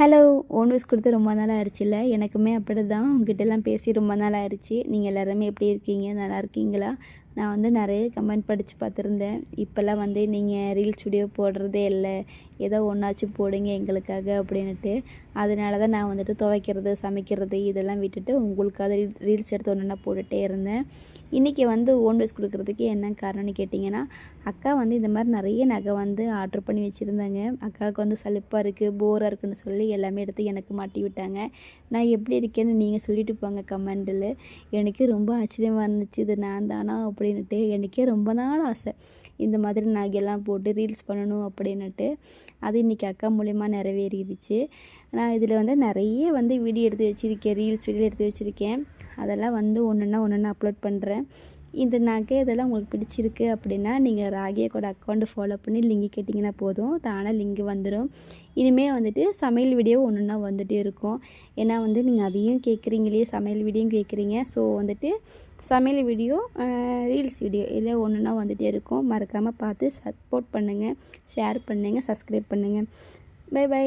Hello own கொடுத்து ரொம்ப நாள் ஆயிடுச்சுல்ல எனக்குமே அப்படி தான் உங்ககிட்டலாம் பேசி ரொம்ப நாள் ஆயிடுச்சு நீங்கள் எல்லாருமே எப்படி இருக்கீங்க? நல்லா இருக்கீங்களா? நான் வந்து நிறைய கமெண்ட் படித்து பார்த்துருந்தேன். இப்போல்லாம் வந்து நீங்கள் ரீல்ஸ் வீடியோ போடுறதே இல்லை. ஏதோ ஒன்றாச்சும் போடுங்க எங்களுக்காக அப்படின்ட்டு அதனால தான் நான் வந்துட்டு துவைக்கிறது சமைக்கிறது இதெல்லாம் விட்டுட்டு உங்களுக்காக ரீல்ஸ் எடுத்து ஒன்றுனா போட்டுகிட்டே இருந்தேன். இன்றைக்கி வந்து ஓன் வைஸ் கொடுக்குறதுக்கு என்ன காரணம்னு கேட்டிங்கன்னா அக்கா வந்து இந்த மாதிரி நிறைய நகை வந்து ஆர்டர் பண்ணி வச்சுருந்தாங்க. அக்காவுக்கு வந்து சலிப்பாக இருக்குது போராக இருக்குன்னு சொல்லி எல்லாமே எடுத்து எனக்கு மாட்டி விட்டாங்க. நான் எப்படி இருக்கேன்னு நீங்கள் சொல்லிட்டு போங்க கமெண்டில் எனக்கு ரொம்ப ஆச்சரியமாக இருந்துச்சு. இது நான் தானா அப்படின்ட்டு எனக்கே ரொம்ப நாள் ஆசை. இந்த மாதிரி நகையெல்லாம் போட்டு ரீல்ஸ் பண்ணணும் அப்படின்னுட்டு. அது இன்றைக்கி அக்கா மூலயமா நிறைவேறிடுச்சு. நான் இதில் வந்து நிறைய வந்து வீடியோ எடுத்து வச்சுருக்கேன். ரீல்ஸ் வீடியோ எடுத்து வச்சுருக்கேன். அதெல்லாம் வந்து ஒன்றுன்னா ஒன்று அப்லோட் பண்ணுறேன் இந்த நகை இதெல்லாம் உங்களுக்கு பிடிச்சிருக்கு அப்படின்னா நீங்கள் ராகியக்கோட அக்கௌண்ட்டு ஃபாலோ பண்ணி லிங்க் கேட்டிங்கன்னா போதும். தானே லிங்க் வந்துடும் இனிமேல் வந்துட்டு சமையல் வீடியோ ஒன்றுன்னா வந்துகிட்டே இருக்கும். ஏன்னா வந்து நீங்கள் அதையும் கேட்குறீங்களே சமையல் வீடியோவும் கேட்குறீங்க ஸோ வந்துட்டு சமையல் வீடியோ ரீல்ஸ் வீடியோ இல்லை ஒன்றுனா வந்துகிட்டே இருக்கும். மறக்காமல் பார்த்து சப்போர்ட் பண்ணுங்கள் ஷேர் பண்ணுங்கள் சப்ஸ்கிரைப் பண்ணுங்கள் பை பை